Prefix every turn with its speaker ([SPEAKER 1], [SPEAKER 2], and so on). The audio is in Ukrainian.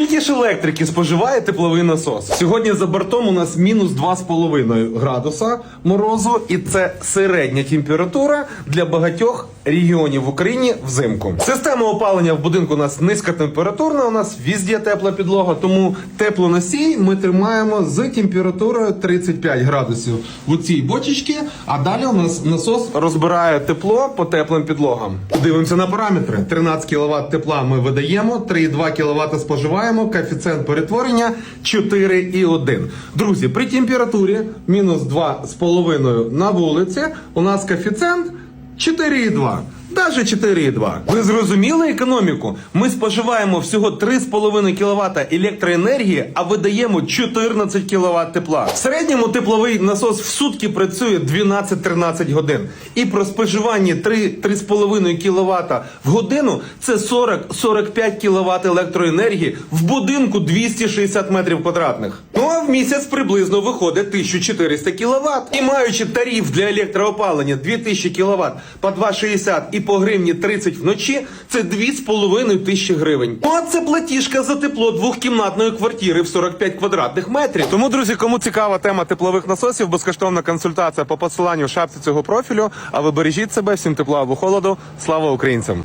[SPEAKER 1] Скільки ж електрики споживає тепловий насос? Сьогодні за бортом у нас мінус 2,5 градуса морозу, і це середня температура для багатьох регіонів в Україні взимку. Система опалення в будинку у нас низькотемпературна, у нас візде тепла підлога, тому теплоносій ми тримаємо з температурою 35 градусів у цій бочечці, а далі у нас насос розбирає тепло по теплим підлогам. Дивимося на параметри. 13 кВт тепла ми видаємо, 3,2 кВт споживаємо, коефіцієнт перетворення 4,1. Друзі, при температурі мінус 2,5 на вулиці у нас коефіцієнт 4,2. Даже 4,2. Ви зрозуміли економіку? Ми споживаємо всього 3,5 кВт електроенергії, а видаємо 14 кВт тепла. В середньому тепловий насос в сутки працює 12-13 годин. І про споживання 3-3,5 кВт в годину це 40-45 кВт електроенергії в будинку 260 метрів квадратних. Ну а в місяць приблизно виходить 1400 кВт. І маючи тариф для електроопалення 2000 кВт по 2,60 і по гривні 30 вночі, це 2,5 тисячі гривень. Ну а це платіжка за тепло двохкімнатної квартири в 45 квадратних метрів. Тому, друзі, кому цікава тема теплових насосів, безкоштовна консультація по посиланню в шапці цього профілю. А ви бережіть себе, всім тепла або холоду. Слава українцям!